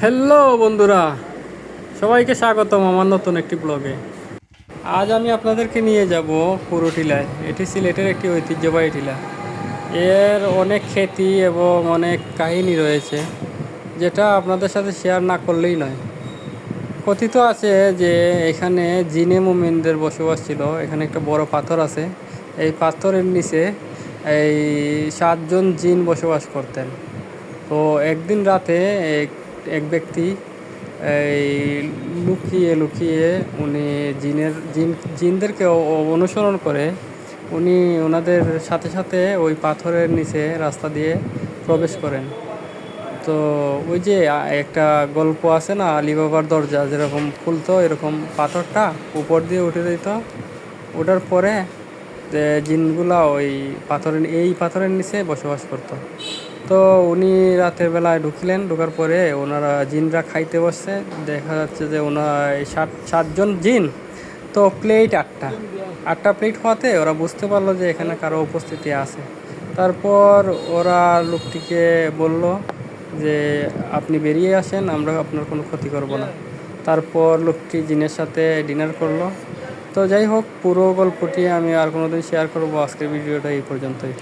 Hello বন্ধুরা। সবাইকে স্বাগতম আমার নতুন একটি ব্লগে। আজ আমি আপনাদেরকে নিয়ে যাব পুরোটিলায়। এটি সিলেটের একটি ঐতিহ্যবাহী টিলা। এর অনেক খ্যাতি এবং অনেক কাহিনী রয়েছে, যেটা আপনাদের সাথে শেয়ার না করলেই নয়। কথিত আছে যে এখানে জিনে মুমিনদের বসবাস ছিল। এখানে একটা বড় পাথর আছে। এই পাথরের নিচে এই সাতজন জিন বসবাস করতেন। তো একদিন রাতে এক এক ব্যক্তি, এই লুকিয়ে লুকিয়ে উনি জিনের, জিন, জিনদেরকে অনুসরণ করে উনি ওনাদের সাথে সাথে ওই পাথরের নিচে রাস্তা দিয়ে প্রবেশ করেন। তো ওই যে একটা গল্প আছে না আলিবাবার দরজা, যেরকম খুলতো এরকম পাথরটা উপর দিয়ে উঠে দিত। ওঠার পরে জিনগুলা ওই পাথরের, এই পাথরের নিচে বসবাস করতো। তো উনি রাতের বেলায় ঢুকলেন, ঢোকার পরে ওনারা জিনরা খাইতে বসছে। দেখা যাচ্ছে যে ওনার সাত, সাতজন জিন। তো প্লেট আটটা। আটটা প্লেট হওয়াতে ওরা বুঝতে পারল যে এখানে কারও উপস্থিতি আছে। তারপর ওরা লোকটিকে বলল যে, আপনি বেরিয়ে আসেন, আমরা আপনার কোনো ক্ষতি করব না। তারপর লোকটি জিনের সাথে ডিনার করল। তো যাই হোক, পুরো গল্পটি আমি আর কোনোদিন শেয়ার করব। আজকের ভিডিওটা এই পর্যন্তই।